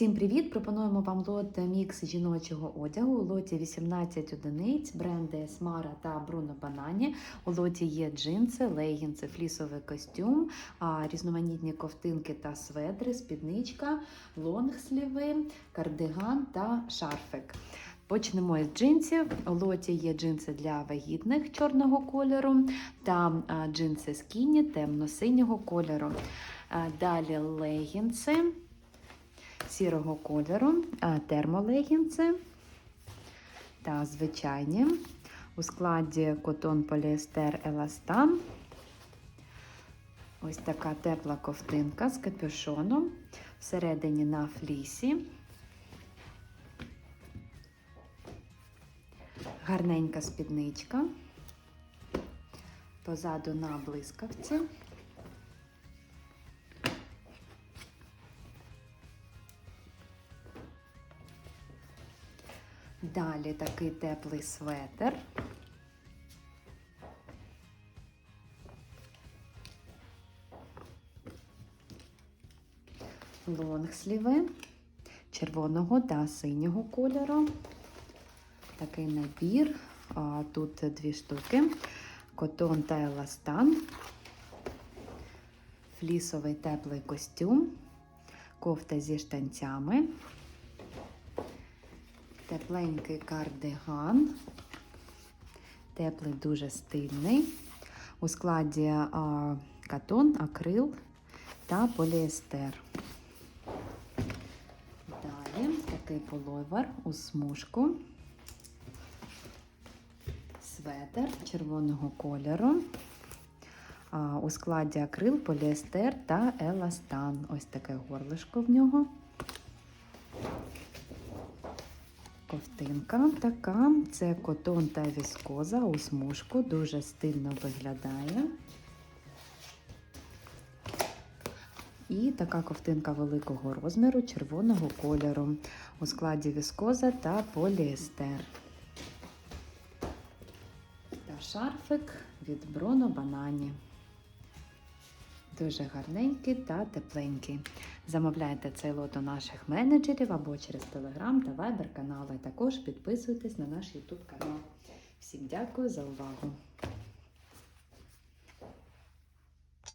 Всім привіт! Пропонуємо вам лот мікс жіночого одягу. У лоті 18 одиниць, бренди Смара та Бруно Банані. У лоті є джинси, легінси, флісовий костюм, різноманітні ковтинки та светри, спідничка, лонгсліви, кардиган та шарфик. Почнемо з джинсів. У лоті є джинси для вагітних чорного кольору та джинси скіні темно-синього кольору. Далі легінси сірого кольору, а, термолегінси та звичайні. У складі котон, поліестер, еластан. Ось така тепла ковтинка з капюшоном. Всередині на флісі. Гарненька спідничка. Позаду на блискавці. Далі такий теплий светр. Лонгсліви червоного та синього кольору. Такий набір. Тут дві штуки. Котон та еластан. Флісовий теплий костюм. Кофта зі штанцями тепленький кардиган, теплий, дуже стильний. У складі а, катон, акрил та поліестер. Далі такий половер у смужку, светер червоного кольору. А, у складі акрил, поліестер та еластан. Ось таке горлишко в нього. Ковтинка така, це котон та віскоза у смужку, дуже стильно виглядає. І така ковтинка великого розміру червоного кольору у складі віскоза та поліестер. Та шарфик від Броно Банані. Дуже гарненький та тепленький. Замовляйте цей лот у наших менеджерів або через Telegram та Viber канали. Також підписуйтесь на наш YouTube канал. Всім дякую за увагу!